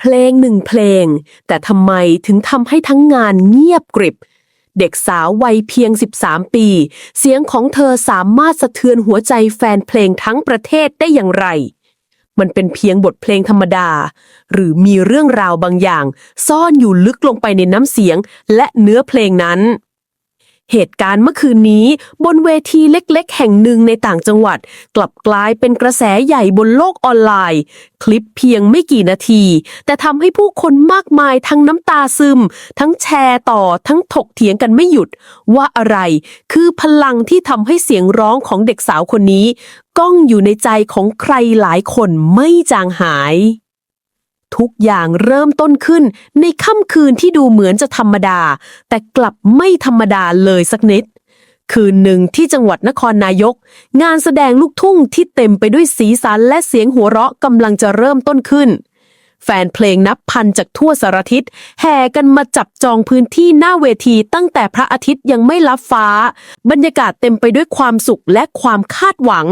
เพลงหนึ่งเพลง แต่ทำไมถึงทำให้ทั้งงานเงียบกริบ เด็กสาววัยเพียง 13 ปี เสียงของเธอสามารถสะเทือนหัวใจแฟนเพลงทั้งประเทศได้อย่างไร มันเป็นเพียงบทเพลงธรรมดา หรือมีเรื่องราวบางอย่าง ซ่อนอยู่ลึกลงไปในน้ำเสียงและเนื้อเพลงนั้น เหตุการณ์เมื่อคืนนี้ บนเวทีเล็กๆ แห่งหนึ่งในต่างจังหวัด กลับกลายเป็นกระแสใหญ่บนโลกออนไลน์ คลิปเพียงไม่กี่นาที แต่ทำให้ผู้คนมากมายทั้งน้ำตาซึม ทั้งแชร์ต่อทั้งถกเถียงกันไม่หยุด ว่าอะไรคือพลังที่ทำให้เสียงร้องของเด็กสาวคนนี้ ก้องอยู่ในใจของใครหลายคนไม่จางหาย ทุกอย่างเริ่มต้นขึ้น ในค่ำคืนที่ดูเหมือนจะธรรมดา แต่กลับไม่ธรรมดาเลยสักนิด คืนหนึ่งที่จังหวัดนครนายก งานแสดงลูกทุ่งที่เต็มไปด้วยสีสันและเสียงหัวเราะกำลังจะเริ่มต้นขึ้น แฟนเพลงนับพันจากทั่วสารทิศแห่กันมาจับจองพื้นที่หน้าเวทีตั้งแต่พระอาทิตย์ยังไม่ลับฟ้า บรรยากาศเต็มไปด้วยความสุขและความคาดหวัง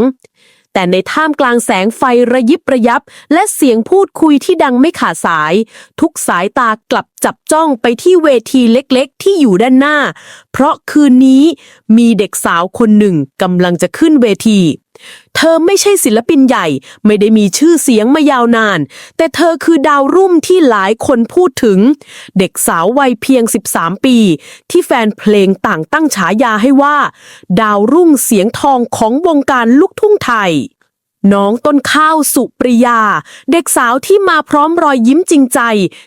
แต่ในท่ามกลางแสงไฟระยิบระยับ และเสียงพูดคุยที่ดังไม่ขาดสาย ทุกสายตากลับจับจ้องไปที่เวทีเล็กๆ ที่อยู่ด้านหน้า เพราะคืนนี้มีเด็กสาวคนหนึ่งกำลังจะขึ้นเวที เธอไม่ใช่ศิลปินใหญ่ ไม่ได้มีชื่อเสียงมายาวนาน แต่เธอคือดาวรุ่งที่หลายคนพูดถึง เด็กสาววัยเพียง 13 ปี ที่แฟนเพลงต่างตั้งฉายาให้ว่า ดาวรุ่งเสียงทองของวงการลูกทุ่งไทย น้องต้นข้าวสุปริยา เด็กสาวที่มาพร้อมรอยยิ้มจริงใจ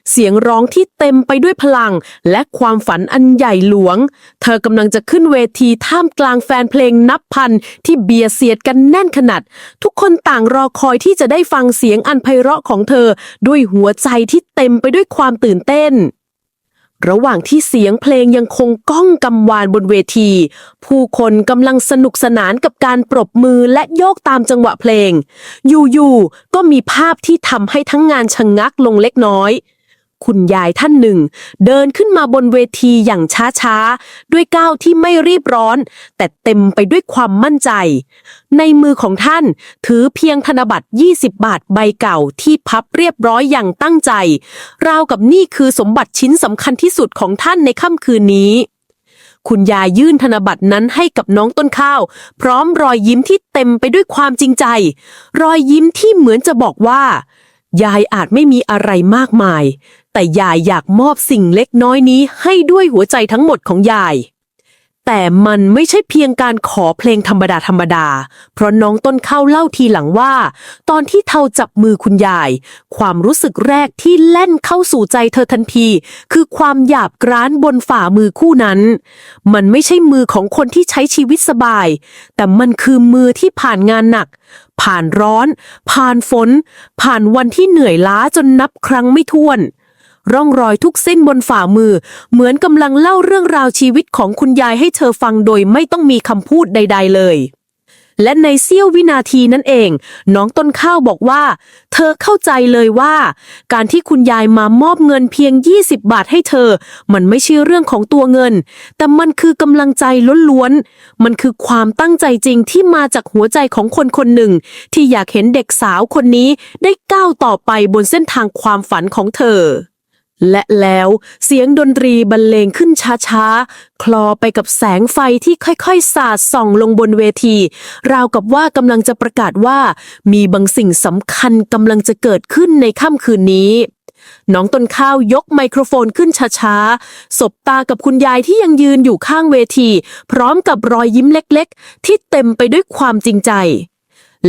เสียงร้องที่เต็มไปด้วยพลัง และความฝันอันใหญ่หลวง เธอกำลังจะขึ้นเวทีท่ามกลางแฟนเพลงนับพัน ที่เบียเสียดกันแน่นขนาด ทุกคนต่างรอคอยที่จะได้ฟังเสียงอันไพเราะของเธอ ด้วยหัวใจที่เต็มไปด้วยความตื่นเต้น ระหว่างที่เสียงเพลงยังคงก้องกำวานบนเวที ผู้คนกำลังสนุกสนานกับการปรบมือและโยกตามจังหวะเพลง อยู่ๆก็มีภาพที่ทำให้ทั้งงานชะงงักลงเล็กน้อย คุณยายท่านหนึ่ง เดินขึ้นมาบนเวทีอย่างช้าๆ ด้วยก้าวที่ไม่รีบร้อน แต่เต็มไปด้วยความมั่นใจ ในมือของท่านถือเพียงธนบัตร 20 บาทใบเก่าที่พับเรียบร้อยอย่างตั้งใจ ราวกับนี่คือสมบัติชิ้นสำคัญที่สุดของท่านในค่ำคืนนี้คุณยายยื่นธนบัตรนั้นให้กับน้องต้นข้าว พร้อมรอยยิ้มที่เต็มไปด้วยความจริงใจ รอยยิ้มที่เหมือนจะบอกว่า ยายอาจไม่มีอะไรมากมาย แต่ยายอยากมอบสิ่งเล็กน้อยนี้ให้ด้วยหัวใจทั้งหมดของยาย แต่มันไม่ใช่เพียงการขอเพลงธรรมดาธรรมดา เพราะน้องต้นข้าวเล่าทีหลังว่า ตอนที่เทาจับมือคุณยาย ความรู้สึกแรกที่แล่นเข้าสู่ใจเธอทันที คือความหยาบกร้านบนฝ่ามือคู่นั้น มันไม่ใช่มือของคนที่ใช้ชีวิตสบาย แต่มันคือมือที่ผ่านงานหนักผ่านร้อน ผ่านฝน ผ่านวันที่เหนื่อยล้าจนนับครั้งไม่ถ้วน ร่องรอยทุกเส้นบนฝ่ามือ เหมือนกำลังเล่าเรื่องราวชีวิตของคุณยายให้เธอฟังโดยไม่ต้องมีคำพูดใด ๆ เลย และในเสี้ยววินาทีนั่นเอง น้องต้นข้าวบอกว่า เธอเข้าใจเลยว่า การที่คุณยายมามอบเงินเพียง 20 บาทให้เธอ มันไม่ใช่เรื่องของตัวเงิน แต่มันคือกำลังใจล้วนๆมันคือความตั้งใจจริงที่มาจากหัวใจของคนคนหนึ่ง ที่อยากเห็นเด็กสาวคนนี้ได้ก้าวต่อไปบนเส้นทางความฝันของเธอ และแล้วเสียงดนตรีบรรเลงขึ้นช้าๆ คลอไปกับแสงไฟที่ค่อยๆ สาดส่องลงบนเวที ราวกับว่ากำลังจะประกาศว่า มีบางสิ่งสำคัญกำลังจะเกิดขึ้นในค่ำคืนนี้ น้องต้นข้าวยกไมโครโฟนขึ้นช้าๆ สบตากับคุณยายที่ยังยืนอยู่ข้างเวที พร้อมกับรอยยิ้มเล็กๆ ที่เต็มไปด้วยความจริงใจ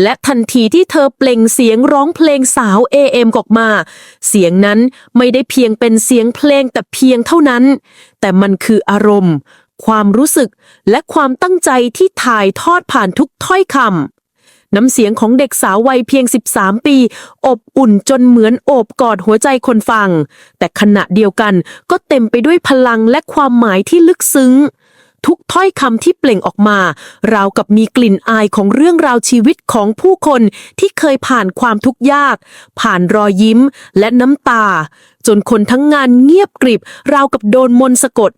และทันทีที่เธอเปล่งเสียงร้องเพลงสาว AM ออกมา เสียงนั้นไม่ได้เพียงเป็นเสียงเพลงแต่เพียงเท่านั้น แต่มันคืออารมณ์ ความรู้สึกและความตั้งใจที่ถ่ายทอดผ่านทุกถ้อยคำน้ำเสียงของเด็กสาววัยเพียง 13 ปี อบอุ่นจนเหมือนโอบกอดหัวใจคนฟัง แต่ขณะเดียวกันก็เต็มไปด้วยพลังและความหมายที่ลึกซึ้ง ทุกถ้อยคำที่เปล่งออกมา ราวกับมีกลิ่นอายของเรื่องราวชีวิตของผู้คนที่เคยผ่านความทุกข์ยาก ผ่านรอยยิ้มและน้ำตา จนคนทั้งงานเงียบกริบ ราวกับโดนมนต์สะกด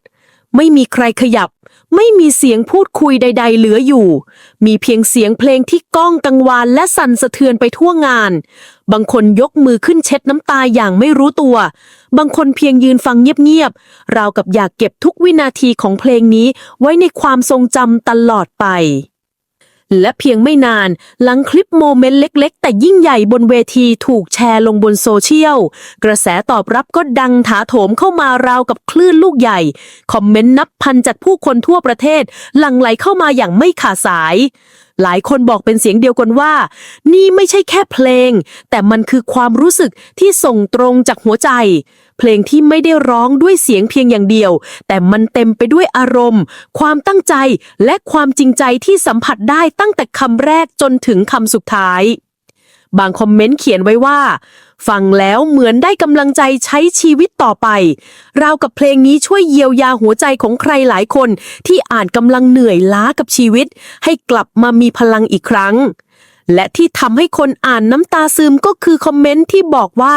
ไม่มีใครขยับ ไม่มีเสียงพูดคุยใด ๆ เหลืออยู่ มีเพียงเสียงเพลงที่ก้องกังวานและสั่นสะเทือนไปทั่วงาน บางคนยกมือขึ้นเช็ดน้ำตาอย่างไม่รู้ตัว บางคนเพียงยืนฟังเงียบๆราวกับอยากเก็บทุกวินาทีของเพลงนี้ไว้ในความทรงจำตลอดไป และเพียงไม่นาน หลังคลิปโมเมนต์เล็ก ๆ แต่ยิ่งใหญ่บนเวทีถูกแชร์ลงบนโซเชียล กระแสตอบรับก็ดังถาโถมเข้ามาราวกับคลื่นลูกใหญ่ คอมเมนต์นับพันจากผู้คนทั่วประเทศ หลั่งไหลเข้ามาอย่างไม่ขาดสาย หลายคนบอกเป็นเสียงเดียวกันว่า นี่ไม่ใช่แค่เพลง แต่มันคือความรู้สึกที่ส่งตรงจากหัวใจ เพลงที่ไม่ได้ร้องด้วยเสียงเพียงอย่างเดียว แต่มันเต็มไปด้วยอารมณ์ ความตั้งใจและความจริงใจที่สัมผัสได้ตั้งแต่คำแรกจนถึงคำสุดท้าย บางคอมเมนต์เขียนไว้ว่า ฟังแล้วเหมือนได้กำลังใจใช้ชีวิตต่อไป ราวกับเพลงนี้ช่วยเยียวยาหัวใจของใครหลายคน ที่อ่านกำลังเหนื่อยล้ากับชีวิต ให้กลับมามีพลังอีกครั้ง และที่ทำให้คนอ่านน้ำตาซึมก็คือคอมเมนต์ที่บอกว่า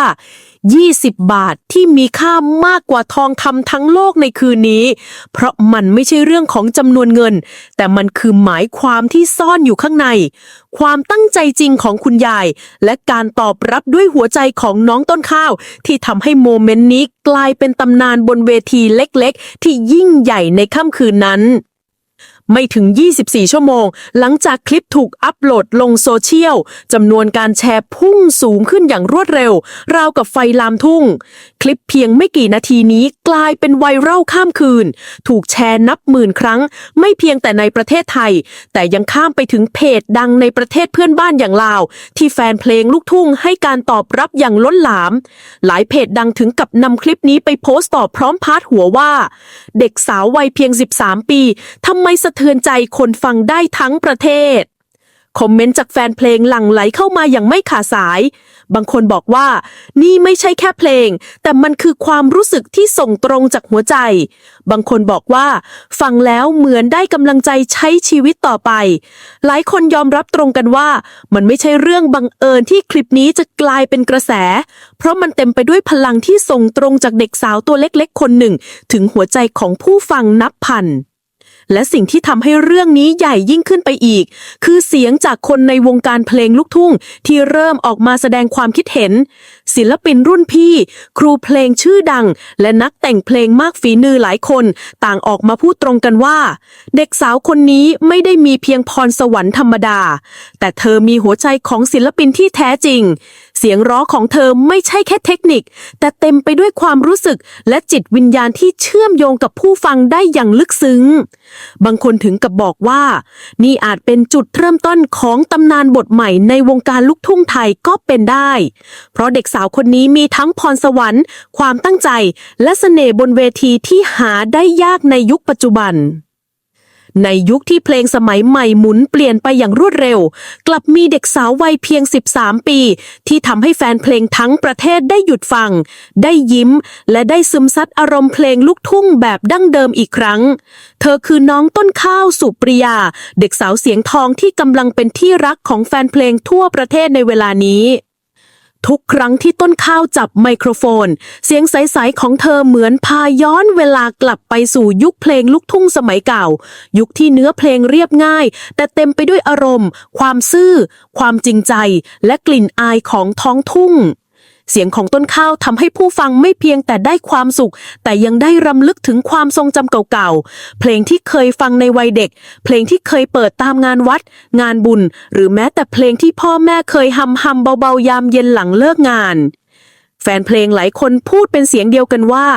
20 บาทที่มีค่ามากกว่าทองคำทั้งโลกในคืนนี้ เพราะมันไม่ใช่เรื่องของจำนวนเงิน แต่มันคือหมายความที่ซ่อนอยู่ข้างใน ความตั้งใจจริงของคุณยาย และการตอบรับด้วยหัวใจของน้องต้นข้าว ที่ทำให้โมเมนต์นี้กลายเป็นตำนานบนเวทีเล็กๆ ที่ยิ่งใหญ่ในค่ำคืนนั้น ไม่ถึง 24 ชั่วโมง หลังจากคลิปถูกอัปโหลดลงโซเชียลจำนวนการแชร์พุ่งสูงขึ้นอย่างรวดเร็ว ราวกับไฟลามทุ่ง คลิปเพียงไม่กี่นาทีนี้ กลายเป็นไวรัลข้ามคืน ถูกแชร์นับหมื่นครั้ง ไม่เพียงแต่ในประเทศไทย แต่ยังข้ามไปถึงเพจดังในประเทศเพื่อนบ้านอย่างลาว ที่แฟนเพลงลูกทุ่งให้การตอบรับอย่างล้นหลาม หลายเพจดังถึงกับนำคลิปนี้ไปโพสต์ต่อพร้อมพาดหัวว่า เด็กสาววัยเพียง 13 ปีทำไมสะเทือนใจคนฟังได้ทั้งประเทศคอมเมนต์จากแฟนเพลงหลั่งไหลเข้ามาอย่างไม่ขาดสาย บางคนบอกว่านี่ไม่ใช่แค่เพลง แต่มันคือความรู้สึกที่ส่งตรงจากหัวใจ บางคนบอกว่า ฟังแล้วเหมือนได้กำลังใจใช้ชีวิตต่อไป หลายคนยอมรับตรงกันว่า มันไม่ใช่เรื่องบังเอิญที่คลิปนี้จะกลายเป็นกระแส เพราะมันเต็มไปด้วยพลังที่ส่งตรงจากเด็กสาวตัวเล็กๆ คนหนึ่ง ถึงหัวใจของผู้ฟังนับพัน และสิ่งที่ทำให้เรื่องนี้ใหญ่ยิ่งขึ้นไปอีก คือเสียงจากคนในวงการเพลงลูกทุ่ง ที่เริ่มออกมาแสดงความคิดเห็น ศิลปินรุ่นพี่ ครูเพลงชื่อดัง และนักแต่งเพลงมากฝีมือหลายคน ต่างออกมาพูดตรงกันว่า เด็กสาวคนนี้ไม่ได้มีเพียงพรสวรรค์ธรรมดา แต่เธอมีหัวใจของศิลปินที่แท้จริง เสียงร้องของเธอไม่ใช่แค่เทคนิค แต่เต็มไปด้วยความรู้สึกและจิตวิญญาณที่เชื่อมโยงกับผู้ฟังได้อย่างลึกซึ้ง บางคนถึงกับบอกว่า นี่อาจเป็นจุดเริ่มต้นของตำนานบทใหม่ในวงการลูกทุ่งไทยก็เป็นได้ เพราะเด็กสาวคนนี้มีทั้งพรสวรรค์ ความตั้งใจ และเสน่ห์บนเวทีที่หาได้ยากในยุคปัจจุบัน ในยุคที่เพลงสมัยใหม่หมุนเปลี่ยนไปอย่างรวดเร็ว กลับมีเด็กสาววัยเพียง 13 ปี ที่ทำให้แฟนเพลงทั้งประเทศได้หยุดฟัง ได้ยิ้ม และได้ซึมซับอารมณ์เพลงลูกทุ่งแบบดั้งเดิมอีกครั้ง เธอคือน้องต้นข้าวสุปริยา เด็กสาวเสียงทองที่กำลังเป็นที่รักของแฟนเพลงทั่วประเทศในเวลานี้ ทุกครั้งที่ต้นข้าวจับไมโครโฟน เสียงใส ๆ ของเธอเหมือนพาย้อนเวลากลับไปสู่ยุคเพลงลูกทุ่งสมัยเก่า ยุคที่เนื้อเพลงเรียบง่าย แต่เต็มไปด้วยอารมณ์ ความซื่อ ความจริงใจ และกลิ่นอายของท้องทุ่ง เสียงของต้นข้าวทำให้ผู้ฟังไม่เพียงแต่ได้ความสุข แต่ยังได้รำลึกถึงความทรงจำเก่าๆ เพลงที่เคยฟังในวัยเด็ก เพลงที่เคยเปิดตามงานวัด งานบุญ หรือแม้แต่เพลงที่พ่อแม่เคยฮัมฮัมเบาๆยามเย็นหลังเลิกงาน ฟนเพลงหลายคนพูดเป็นเสียงเดียวกันว่า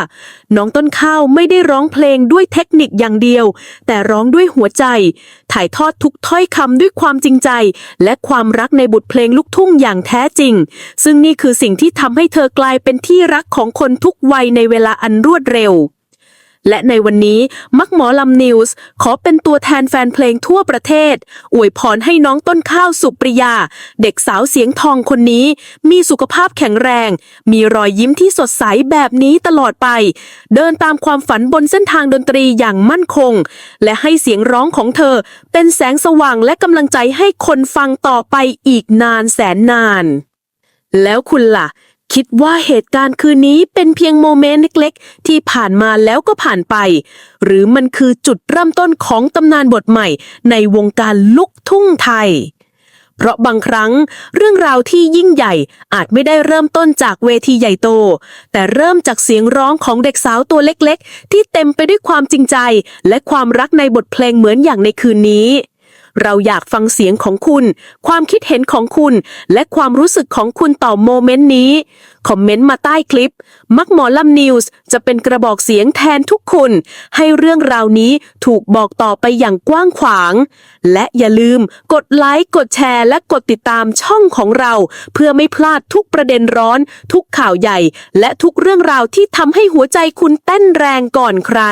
น้องต้นข้าวไม่ได้ร้องเพลงด้วยเทคนิคอย่างเดียว แต่ร้องด้วยหัวใจ ถ่ายทอดทุกถ้อยคำด้วยความจริงใจ และความรักในบทเพลงลูกทุ่งอย่างแท้จริง ซึ่งนี่คือสิ่งที่ทำให้เธอกลายเป็นที่รักของคนทุกวัยในเวลาอันรวดเร็ว และในวันนี้มักหมอลำนิวส์ขอเป็นตัวแทนแฟนเพลงทั่วประเทศ อวยพรให้น้องต้นข้าวสุปริยา เด็กสาวเสียงทองคนนี้ มีสุขภาพแข็งแรง มีรอยยิ้มที่สดใสแบบนี้ตลอดไป เดินตามความฝันบนเส้นทางดนตรีอย่างมั่นคง และให้เสียงร้องของเธอ เป็นแสงสว่างและกำลังใจให้คนฟังต่อไปอีกนานแสนนาน แล้วคุณล่ะ คิดว่าเหตุการณ์คืนนี้เป็นเพียงโมเมนต์เล็กๆ ที่ผ่านมาแล้วก็ผ่านไป หรือมันคือจุดเริ่มต้นของตำนานบทใหม่ ในวงการลุกทุ่งไทย เพราะบางครั้งเรื่องราวที่ยิ่งใหญ่อาจไม่ได้เริ่มต้นจากเวทีใหญ่โต แต่เริ่มจากเสียงร้องของเด็กสาวตัวเล็กๆ ที่เต็มไปด้วยความจริงใจ และความรักในบทเพลงเหมือนอย่างในคืนนี้ เราอยากฟังเสียงของคุณ ความคิดเห็นของคุณ และความรู้สึกของคุณต่อโมเมนต์นี้ คอมเมนต์มาใต้คลิป มักหมอลำนิวส์จะเป็นกระบอกเสียงแทนทุกคน ให้เรื่องราวนี้ถูกบอกต่อไปอย่างกว้างขวาง และอย่าลืมกดไลค์ กดแชร์ และกดติดตามช่องของเรา เพื่อไม่พลาดทุกประเด็นร้อน ทุกข่าวใหญ่ และทุกเรื่องราวที่ทำให้หัวใจคุณเต้นแรงก่อนใคร